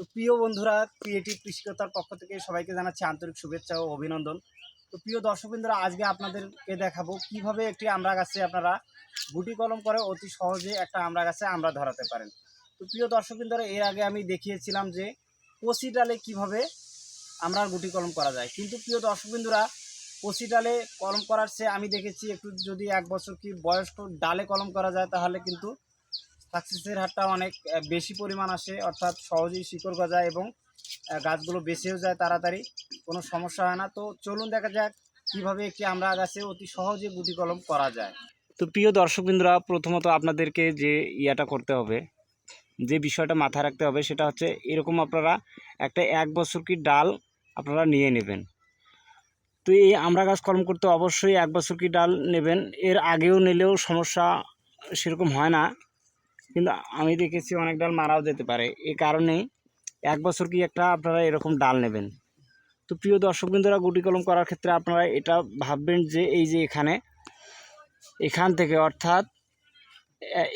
তো প্রিয় বন্ধুরা ক্রিয়েটিভ কৃষিকতার পক্ষ থেকে সবাইকে জানাচ্ছি আন্তরিক শুভেচ্ছা ও অভিনন্দন। তো প্রিয় দর্শক বন্ধুরা আজকে আপনাদেরকে দেখাবো কীভাবে একটি আমরা গাছে আপনারা গুটি কলম করে অতি সহজে একটা আমরা গাছে আমরা ধরাতে পারেন। তো প্রিয় দর্শক বন্ধুরা এর আগে আমি দেখিয়েছিলাম যে কচি ডালে কীভাবে আমরা গুটি কলম করা যায়। কিন্তু প্রিয় দর্শক বন্ধুরা কচি ডালে কলম করার চেয়ে আমি দেখেছি একটু যদি এক বছর কি বয়স্ক ডালে কলম করা যায়, তাহলে কিন্তু সাকসেসের হারটা অনেক বেশি পরিমাণ আসে, অর্থাৎ সহজেই শিকড় গজায় এবং গাছগুলো বেঁচেও যায় তাড়াতাড়ি, কোনো সমস্যা হয় না। তো চলুন দেখা যাক কীভাবে একটি আমরা গাছে অতি সহজে গুটি কলম করা যায়। তো প্রিয় দর্শকবৃন্দরা, প্রথমত আপনাদেরকে যে ইয়াটা করতে হবে, যে বিষয়টা মাথায় রাখতে হবে, সেটা হচ্ছে এরকম আপনারা একটা এক বছর কি ডাল আপনারা নিয়ে নেবেন। তো এই আমরা গাছ কলম করতে অবশ্যই এক বছর কি ডাল নেবেন। এর আগেও নিলেও সমস্যা সেরকম হয় না। কিন্তু আমি দেখেছি অনেক ডাল মারাও যেতে পারে। এই কারণেই এক বছর কি একটা আপনারা এরকম ডাল নেবেন। তো প্রিয় দর্শকবৃন্দরা গুটি কলম করার ক্ষেত্রে আপনারা এটা ভাববেন যে এই যে এখানে, এখান থেকে অর্থাৎ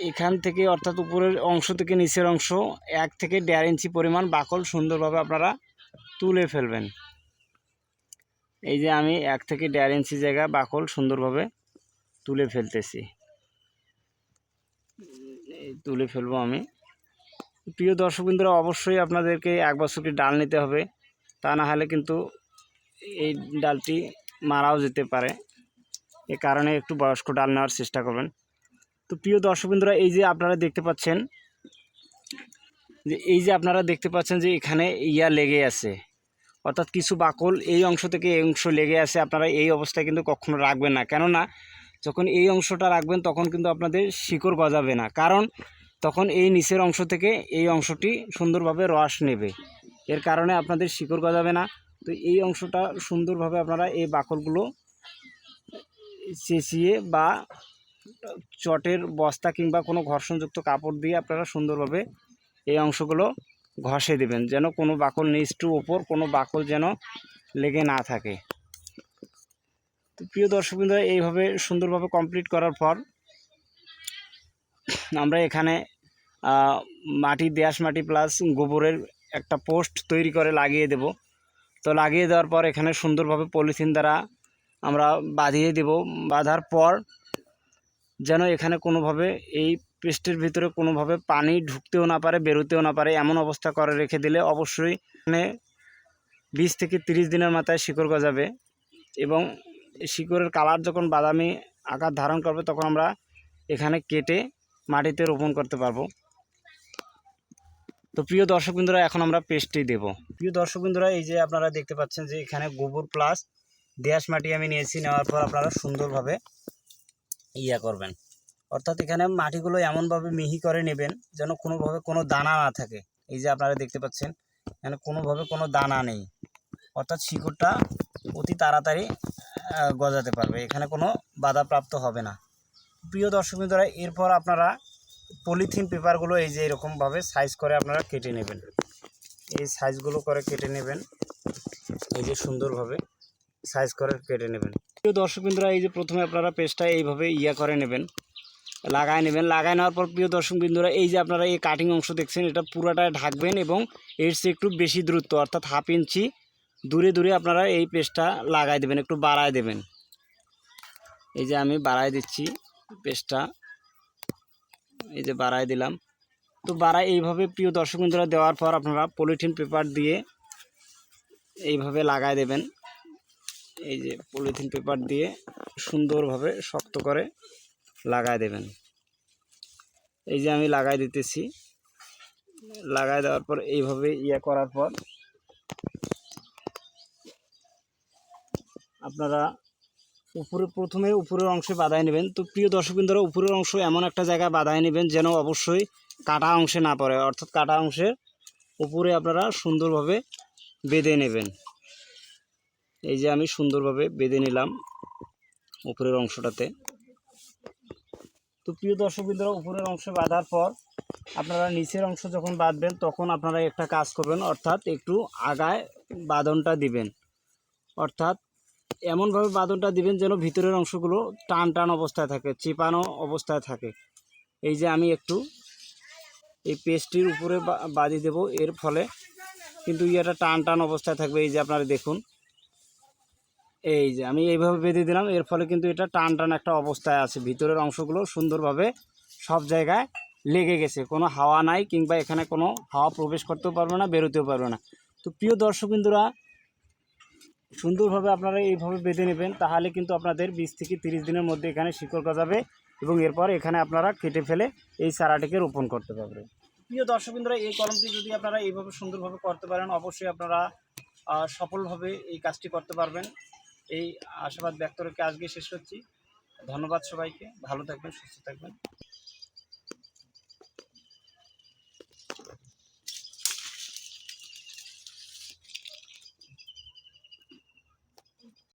এখান থেকে অর্থাৎ উপরের অংশ থেকে নিচের অংশ এক থেকে দেড় ইঞ্চি পরিমাণ বাকল সুন্দরভাবে আপনারা তুলে ফেলবেন। এই যে আমি এক থেকে দেড় ইঞ্চি জায়গা বাকল সুন্দরভাবে তুলে ফেলতেছি। তুলে ফেলব আমি। প্রিয় দর্শকবৃন্দরা অবশ্যই আপনাদেরকে এক বছরটি ডাল নিতে হবে। তা না হলে কিন্তু এই ডালটি মারাও যেতে পারে। এ কারণে একটু বয়স্ক ডাল নেওয়ার চেষ্টা করবেন। তো প্রিয় দর্শকবৃন্দরা এই যে আপনারা দেখতে পাচ্ছেন, যে এই যে আপনারা দেখতে পাচ্ছেন যে এখানে ইয়া লেগে আছে। অর্থাৎ কিছু বাকল এই অংশ থেকে এই অংশ লেগে আছে। আপনারা এই অবস্থায় কিন্তু কখনো রাখবেন না। কেননা যখন এই অংশটা রাখবেন, তখন কিন্তু আপনাদের শিকড় গজাবে না। কারণ তখন এই নিচের অংশ থেকে এই অংশটি সুন্দরভাবে রস নেবে। এর কারণে আপনাদের শিকড় গজাবে না। তো এই অংশটা সুন্দরভাবে আপনারা এই বাকলগুলো চেঁচিয়ে বা চটের বস্তা কিংবা কোনো ঘর্ষণযুক্ত কাপড় দিয়ে আপনারা সুন্দরভাবে এই অংশগুলো ঘষে দেবেন, যেন কোনো বাকল নিচ টু ওপর কোনো বাকল যেন লেগে না থাকে। তো প্রিয় দর্শকবৃন্দ, এইভাবে সুন্দরভাবে কমপ্লিট করার পর আমরা এখানে মাটি, দেয়াস মাটি প্লাস গোবরের একটা পোস্ট তৈরি করে লাগিয়ে দেব। তো লাগিয়ে দেওয়ার পর এখানে সুন্দরভাবে পলিথিন দ্বারা আমরা বাঁধিয়ে দেব। বাঁধার পর যেন এখানে কোনোভাবে এই পেস্টের ভিতরে কোনোভাবে পানি ঢুকতেও না পারে, বেরোতেও না পারে, এমন অবস্থা করে রেখে দিলে অবশ্যই এখানে বিশ থেকে তিরিশ দিনের মাথায় শিকড় গজাবে এবং শিকড়ের কালার যখন বাদামি আকার ধারণ করবে, তখন আমরা এখানে কেটে মাটিতে রোপণ করতে পারব। তো প্রিয় দর্শকবৃন্দরা এখন আমরা পেস্টটি দেব। প্রিয় দর্শকবৃন্দরা এই যে আপনারা দেখতে পাচ্ছেন যে এখানে গোবর প্লাস দেয়াস মাটি আমি নিয়েছি, নেওয়ার পর আপনারা সুন্দরভাবে ইয়া করবেন। অর্থাৎ এখানে মাটিগুলো এমনভাবে মিহি করে নেবেন যেন কোনোভাবে কোনো দানা না থাকে। এই যে আপনারা দেখতে পাচ্ছেন, এখানে কোনোভাবে কোনো দানা নেই। অর্থাৎ শিকড়টা অতি তাড়াতাড়ি গজাতে পারবে। এখানে কোনো বাধাপ্রাপ্ত হবে না। প্রিয় দর্শক এরপর আপনারা পলিথিন পেপারগুলো এই যে এরকমভাবে সাইজ করে আপনারা কেটে নেবেন। এই সাইজগুলো করে কেটে নেবেন। এই যে সুন্দরভাবে সাইজ করে কেটে নেবেন। প্রিয় দর্শক বন্ধুরা, এই যে প্রথমে আপনারা পেস্টটা এইভাবে ইয়া করে নেবেন। লাগায় নেবেন। লাগায় নেওয়ার পর প্রিয় দর্শক বিন্দুরা এই যে আপনারা এই কাটিং অংশ দেখছেন, এটা পুরোটা ঢাকবেন এবং এর চেয়ে একটু বেশি দূরত্ব, অর্থাৎ হাফ ইঞ্চি দূরে দূরে আপনারা এই পেস্টটা লাগাই দেবেন, একটু বাড়ায় দেবেন। এই যে আমি বাড়ায় দিচ্ছি পেস্টটা। এই যে বাড়ায় দিলাম। তো বাড়ায় এইভাবে প্রিয় দর্শক বন্ধুরা দেওয়ার পর আপনারা পলিথিন পেপার দিয়ে এইভাবে লাগায় দেবেন। এই যে পলিথিন পেপার দিয়ে সুন্দরভাবে শক্ত করে লাগায় দেবেন। এই যে আমি লাগাই দিতেছি। লাগাই দেওয়ার পর এইভাবে ইয়ে করার পর আপনারা উপরে প্রথমে উপরের অংশে বাঁধায় নেবেন। তো প্রিয় দর্শকবৃন্দরা, উপরের অংশ এমন একটা জায়গায় বাঁধায় নেবেন যেন অবশ্যই কাটা অংশে না পড়ে। অর্থাৎ কাটা অংশের উপরে আপনারা সুন্দরভাবে বেঁধে নেবেন। এই যে আমি সুন্দরভাবে বেঁধে নিলাম উপরের অংশটাতে। তো প্রিয় দর্শকবৃন্দরা, উপরের অংশে বাঁধার পর আপনারা নিচের অংশ যখন বাঁধবেন, তখন আপনারা একটা কাজ করবেন, অর্থাৎ একটু আগায় বাঁধনটা দিবেন। অর্থাৎ এমনভাবে বাঁধনটা দিবেন যেন ভিতরের অংশগুলো টান টান অবস্থায় থাকে, চিপানো অবস্থায় থাকে। এই যে আমি একটু এই পেস্টটির উপরে বা- বাঁধিয়ে দেবো, এর ফলে কিন্তু ইয়েটা টান টান অবস্থায় থাকবে। এই যে আপনারা দেখুন, এই যে আমি এইভাবে বেঁধে দিলাম, এর ফলে কিন্তু এটা টান টান একটা অবস্থায় আছে। ভিতরের অংশগুলো সুন্দরভাবে সব জায়গায় লেগে গেছে। কোনো হাওয়া নাই কিংবা এখানে কোনো হাওয়া প্রবেশ করতেও পারবে না, বেরোতেও পারবে না। তো প্রিয় দর্শকবিন্দুরা সুন্দরভাবে আপনারা এইভাবে বেঁধে নেবেন, তাহলে কিন্তু আপনাদের বিশ থেকে তিরিশ দিনের মধ্যে এখানে শিকড় গজাবে এবং এরপর এখানে আপনারা কেটে ফেলে এই চারাটিকে রোপণ করতে পারবেন প্রিয় দর্শকবিন্দুরা, এই কলমটি যদি আপনারা এইভাবে সুন্দরভাবে করতে পারেন, অবশ্যই আপনারা সফলভাবে এই কাজটি করতে পারবেন। এই আশাবাদ ব্যক্ত রেখে আজকে শেষ করছি। ধন্যবাদ সবাইকে। ভালো থাকবেন, সুস্থ থাকবেন।